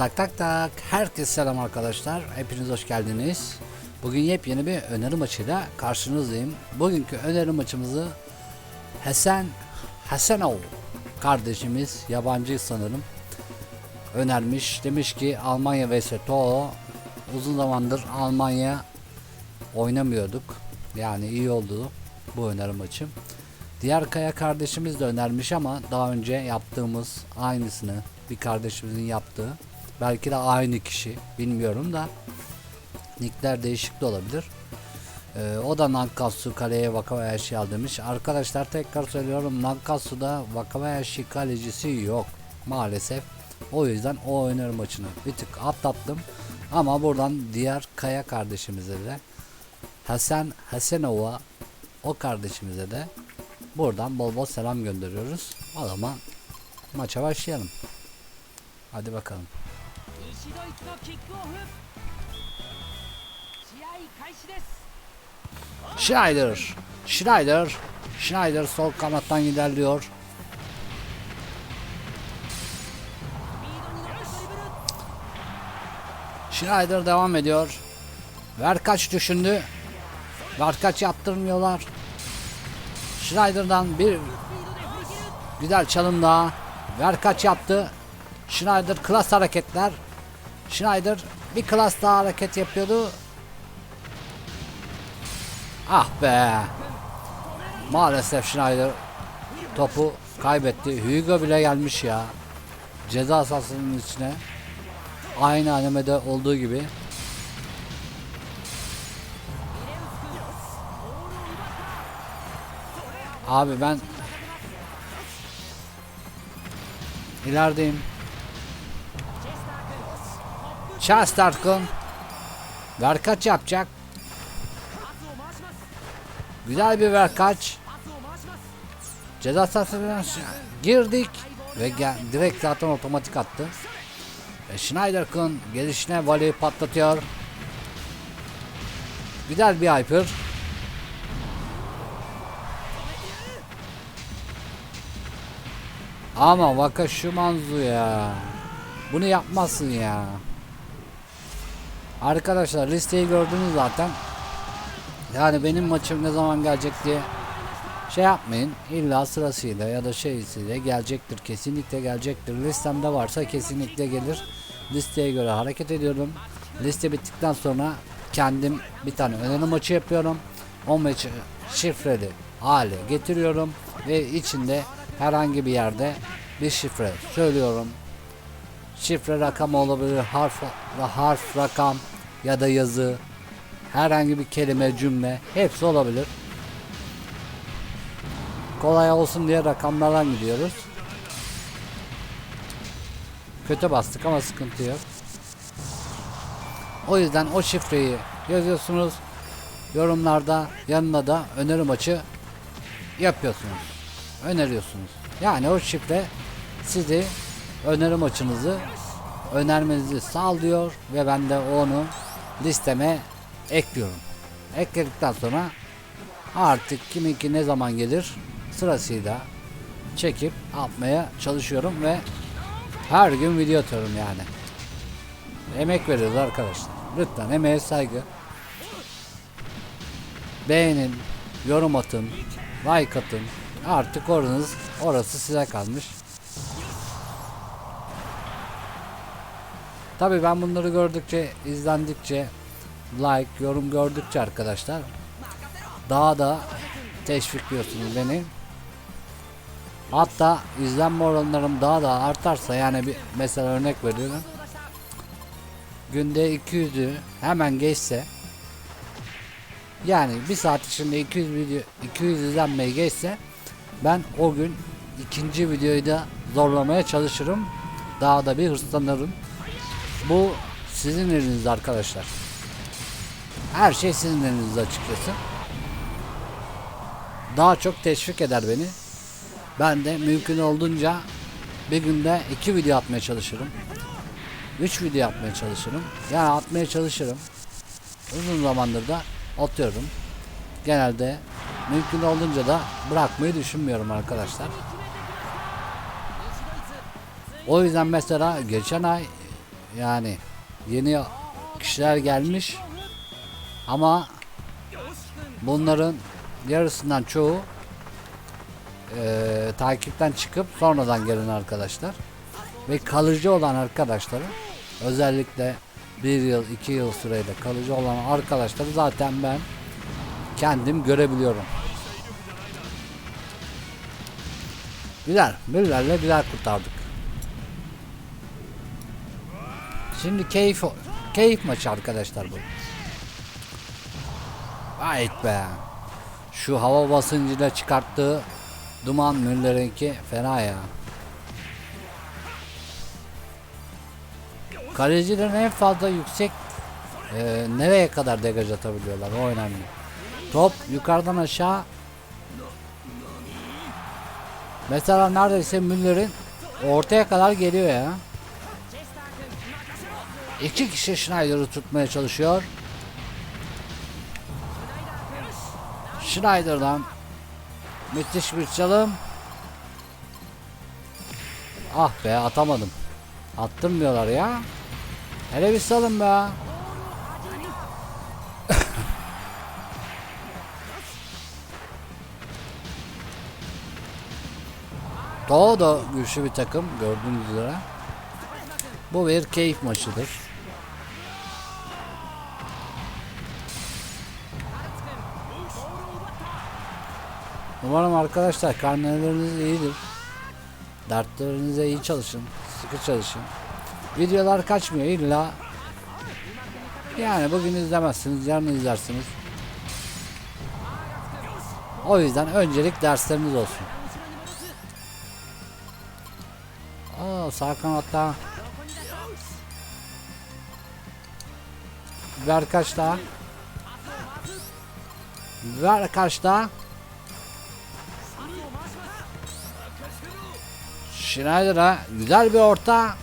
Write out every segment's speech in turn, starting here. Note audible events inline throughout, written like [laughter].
Tak tak tak. Herkese selam arkadaşlar. Hepiniz hoş geldiniz. Bugün yepyeni bir öneri maçıyla karşınızdayım. Bugünkü öneri maçımızı Hasan Hasanov kardeşimiz yabancı sanırım önermiş. Demiş ki Almanya vs Toho uzun zamandır Almanya oynamıyorduk. Yani iyi oldu bu öneri maçı. Diğer Kaya kardeşimiz de önermiş ama daha önce yaptığımız aynısını bir kardeşimizin yaptığı belki de aynı kişi bilmiyorum da nickler değişik de olabilir. Ee, o da Nankatsu kaleye Wakabayashi al demiş. Arkadaşlar tekrar söylüyorum Nankatsu'da Wakabayashi kalecisi yok maalesef. O yüzden o oynar maçını bir tık atlattım. Ama buradan diğer Kaya kardeşimize de Hasan Hasanova o kardeşimize de buradan bol bol selam gönderiyoruz. O zaman maça başlayalım. Hadi bakalım. 西ドイツのキックオフ試合開始です Schneider, Schneider, Schneider sol kanattan ilerliyor. スピードに乗ったドリブル Schneider devam ediyor. Verkaç düşündü. Verkaç yaptırmıyorlar. Schneider'dan bir スピードで振り切る güzel çalım daha. Verkaç yaptı. Schneider klas hareketler. Schneider bir klas daha hareket yapıyordu. Ah be. Maalesef Schneider topu kaybetti. Hugo bile gelmiş ya. Ceza sahasının içine. Aynı animede olduğu gibi. Abi ben ilerideyim. Charles Tarkun. Verkaç yapacak. Güzel bir verkaç. Ceza sahasına girdik ve direkt zaten otomatik attı. Ve Schneiderkin gelişine voleyi patlatıyor. Güzel bir hyper. Ama Vaka Shumanzu ya. Bunu yapmasın ya. Arkadaşlar listeyi gördünüz zaten. Yani benim maçım ne zaman gelecek diye şey yapmayın. İlla sırasıyla ya da şeysiyle gelecektir kesinlikle gelecektir. Listemde varsa kesinlikle gelir. Listeye göre hareket ediyorum. Liste bittikten sonra kendim bir tane öneri maçı yapıyorum. O maçı şifreli hale getiriyorum ve içinde herhangi bir yerde bir şifre söylüyorum şifre rakam olabilir harf harf rakam ya da yazı herhangi bir kelime cümle hepsi olabilir kolay olsun diye rakamlardan gidiyoruz. Kötü bastık ama sıkıntı yok. O yüzden o şifreyi yazıyorsunuz. Yorumlarda yanına da öneri maçı yapıyorsunuz. Öneriyorsunuz. Yani o şifre sizi öneri maçınızı önermenizi sağlıyor ve ben de onu listeme ekliyorum. Ekledikten sonra artık kiminki ne zaman gelir sırasıyla çekip atmaya çalışıyorum ve her gün video atıyorum yani. Emek veriyoruz arkadaşlar. Lütfen emeğe saygı. Beğenin, yorum atın, like atın. Artık oranız, orası size kalmış. Tabii ben bunları gördükçe, izlendikçe, like, yorum gördükçe arkadaşlar daha da teşvikliyorsunuz beni. Hatta izlenme oranlarım daha da artarsa yani bir mesela örnek veriyorum. Günde 200'ü hemen geçse yani bir saat içinde 200 video 200 izlenmeyi geçse ben o gün ikinci videoyu da zorlamaya çalışırım. Daha da bir hırslanırım. Bu sizin elinizde arkadaşlar. Her şey sizin elinizde açıkçası daha çok teşvik eder beni. Ben de mümkün olduğunca bir günde iki video atmaya çalışırım. Üç video yapmaya çalışırım. Yani atmaya çalışırım. Uzun zamandır da atıyorum. Genelde mümkün olduğunca da bırakmayı düşünmüyorum arkadaşlar. O yüzden mesela geçen ay yani yeni kişiler gelmiş ama bunların yarısından çoğu eee, takipten çıkıp sonradan gelen arkadaşlar ve kalıcı olan arkadaşları özellikle bir yıl iki yıl süreyle kalıcı olan arkadaşları zaten ben kendim görebiliyorum. Güzel. Birilerle güzel kurtardık. Şimdi keyif keyif maçı arkadaşlar bu. Gayet be. Şu hava basıncıyla çıkarttığı duman Müller'inki fena ya. Kalecilerin en fazla yüksek e, nereye kadar degaj atabiliyorlar o önemli. Top yukarıdan aşağı Mesela neredeyse Müller'in ortaya kadar geliyor ya. İki kişi Schneider'ı tutmaya çalışıyor. Schneider'dan müthiş bir çalım. Ah be atamadım. Attırmıyorlar ya. Hele bir salın be. Doğu da güçlü bir takım gördüğünüz üzere. Bu bir keyif maçıdır. Umarım arkadaşlar karneleriniz iyidir. Dertlerinize iyi çalışın. Sıkı çalışın. Videolar kaçmıyor illa. Yani bugün izlemezsiniz, yarın izlersiniz. O yüzden öncelik dersleriniz olsun. Aa sağ kanatta. Ver kaç daha? Ver kaç daha? Schneider'a güzel bir orta.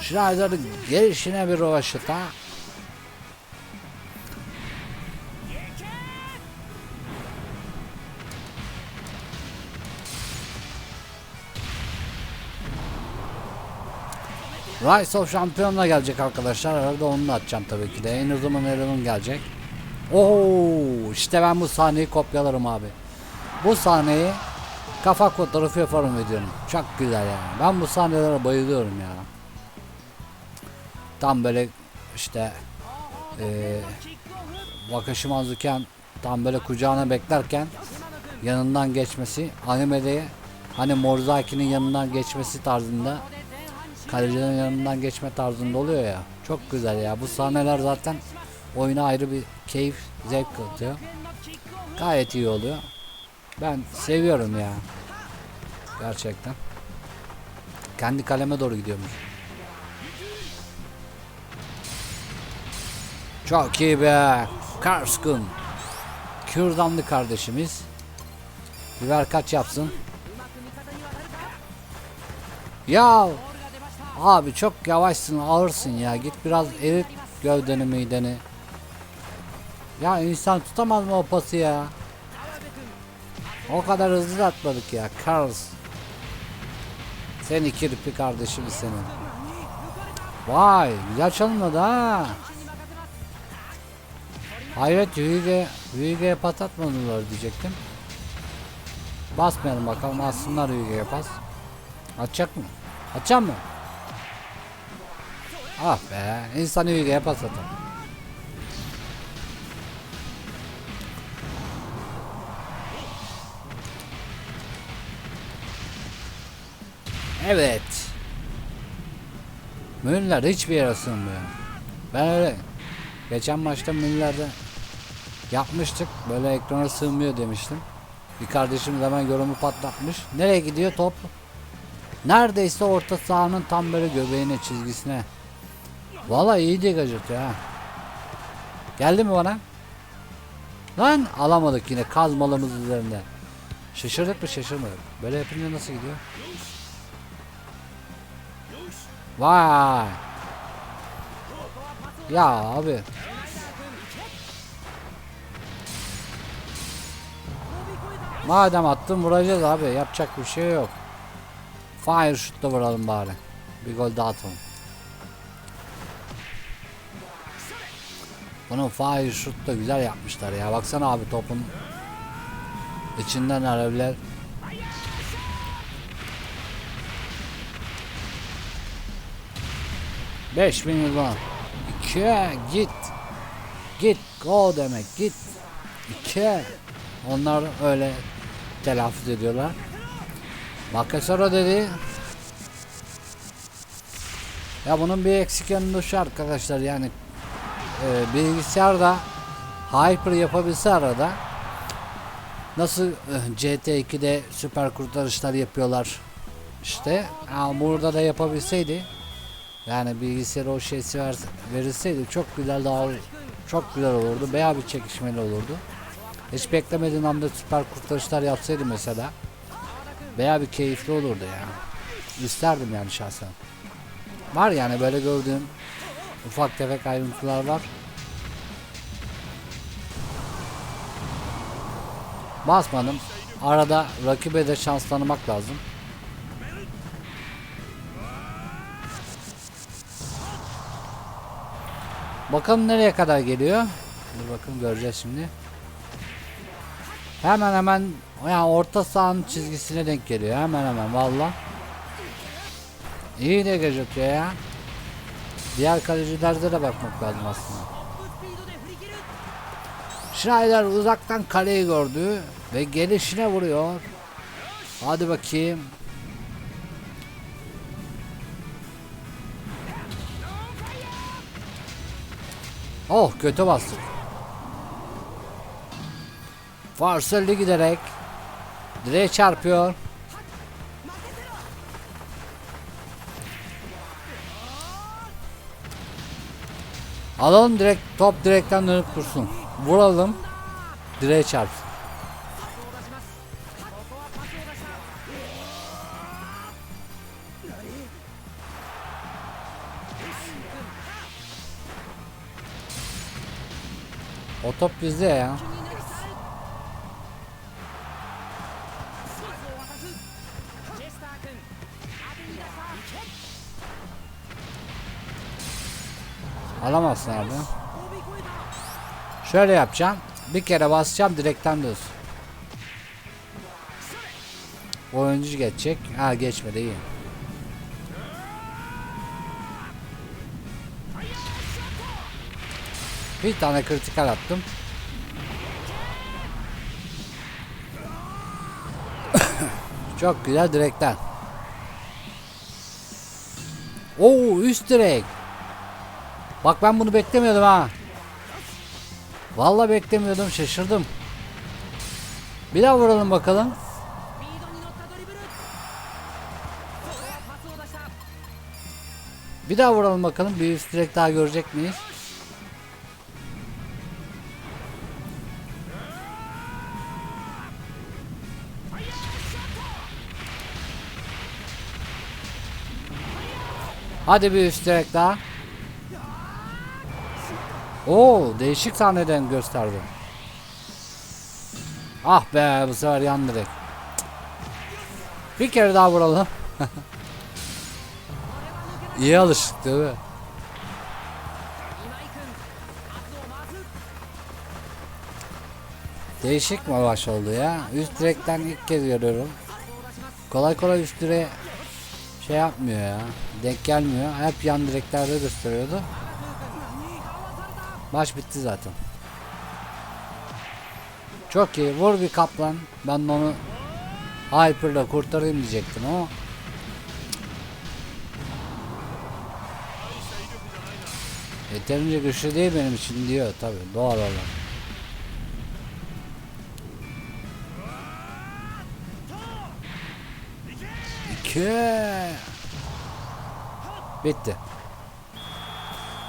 Schneider'ın gelişine bir rovaşıta. Rise of Champion'la gelecek arkadaşlar. Arada onu da atacağım tabii ki de. En uzun Eleven gelecek. Oo, işte ben bu sahneyi kopyalarım abi. Bu sahneyi kafa fotoğrafı yaparım videonun. Çok güzel yani. Ben bu sahnelere bayılıyorum ya. Tam böyle işte eee Wakashimazuken tam böyle kucağına beklerken yanından geçmesi animede hani Morzaki'nin yanından geçmesi tarzında kalecilerin yanından geçme tarzında oluyor ya. Çok güzel ya. Bu sahneler zaten oyuna ayrı bir keyif, zevk katıyor. Gayet iyi oluyor. Ben seviyorum ya. Gerçekten. Kendi kaleme doğru gidiyormuş. Çok iyi be. Karskun. Kürdanlı kardeşimiz. Biber kaç yapsın? Ya abi çok yavaşsın ağırsın ya. Git biraz erit gövdeni mideni. Ya insan tutamaz mı o pası ya? O kadar hızlı da atmadık ya. Carls. Sen kirpi kardeşim senin. Vay güzel çalınmadı ha. Hayret Hüge, Hüge'ye pas atmadılar diyecektim. Basmayalım bakalım aslında Hüge'ye pas. Atacak mı? Atacak mı? Ah be insan Hüge'ye pas atar. Evet. Müller hiçbir yere sığmıyor. Ben öyle geçen maçta Müller'de yapmıştık. Böyle ekrana sığmıyor demiştim. Bir kardeşimiz hemen yorumu patlatmış. Nereye gidiyor top? Neredeyse orta sahanın tam böyle göbeğine çizgisine. Valla iyi degaj atıyor ha. Geldi mi bana? Lan alamadık yine kazmalımız üzerinde. Şaşırdık mı şaşırmadık. Böyle yapınca nasıl gidiyor? Vay. Ya abi. Madem attın vuracağız abi. Yapacak bir şey yok. Fire shoot'la vuralım bari. Bir gol daha atalım. Bunun fire şut da güzel yapmışlar ya. Baksana abi topun içinden alevler. Beş bin yıldan. İki git. Git go demek git. İki. Onlar öyle telaffuz ediyorlar. Makasara dedi. Ya bunun bir eksik yanı da şu arkadaşlar yani e, bilgisayarda Hyper yapabilse arada nasıl e, CT2'de süper kurtarışlar yapıyorlar işte ama burada da yapabilseydi yani bilgisayara o şeysi ver, verilseydi çok güzel daha çok güzel olurdu. Veya bir çekişmeli olurdu. Hiç beklemediğin anda süper kurtarışlar yapsaydı mesela veya bir keyifli olurdu ya. İsterdim yani şahsen. Var yani böyle gördüğüm ufak tefek ayrıntılar var. Basmadım. Arada rakibe de şans tanımak lazım Bakalım nereye kadar geliyor. Dur bakın göreceğiz şimdi. Hemen hemen yani orta sahanın çizgisine denk geliyor. Hemen hemen valla. İyi de gözüküyor ya. Diğer kalecilerde de bakmak lazım aslında. Schneider uzaktan kaleyi gördü ve gelişine vuruyor. Hadi bakayım. Oh kötü bastık. Farselli giderek direğe çarpıyor. Alalım direkt top direkten dönüp dursun. Vuralım. Direğe çarpsın. top bizde ya. Alamazsın abi. Şöyle yapacağım. Bir kere basacağım direkten düz. Oyuncu geçecek. Ha geçmedi iyi. Bir tane kritikal attım. [coughs] Çok güzel direkten. Oo üst direk. Bak ben bunu beklemiyordum ha. Vallahi beklemiyordum şaşırdım. Bir daha vuralım bakalım. Bir daha vuralım bakalım. Bir üst direk daha görecek miyiz? Hadi bir üstelik daha. Oo değişik sahneden gösterdi. Ah be bu sefer yan direkt. Bir kere daha vuralım. [laughs] İyi alıştık değil mi? Değişik mi baş oldu ya? Üst direkten ilk kez görüyorum. Kolay kolay üst direğe şey yapmıyor ya. Denk gelmiyor. Hep yan direklerde gösteriyordu. Maç bitti zaten. Çok iyi. Vur bir kaplan. Ben de onu Hyper'la kurtarayım diyecektim ama Yeterince güçlü değil benim için diyor tabi doğal olarak. İki. Bitti.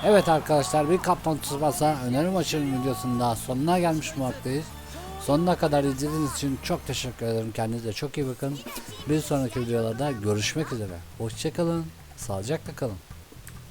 Evet arkadaşlar bir kaplan tutmasa öneri maçının videosunun sonuna gelmiş bulunmaktayız. Sonuna kadar izlediğiniz için çok teşekkür ederim. Kendinize çok iyi bakın. Bir sonraki videolarda görüşmek üzere. Hoşçakalın. Sağlıcakla kalın.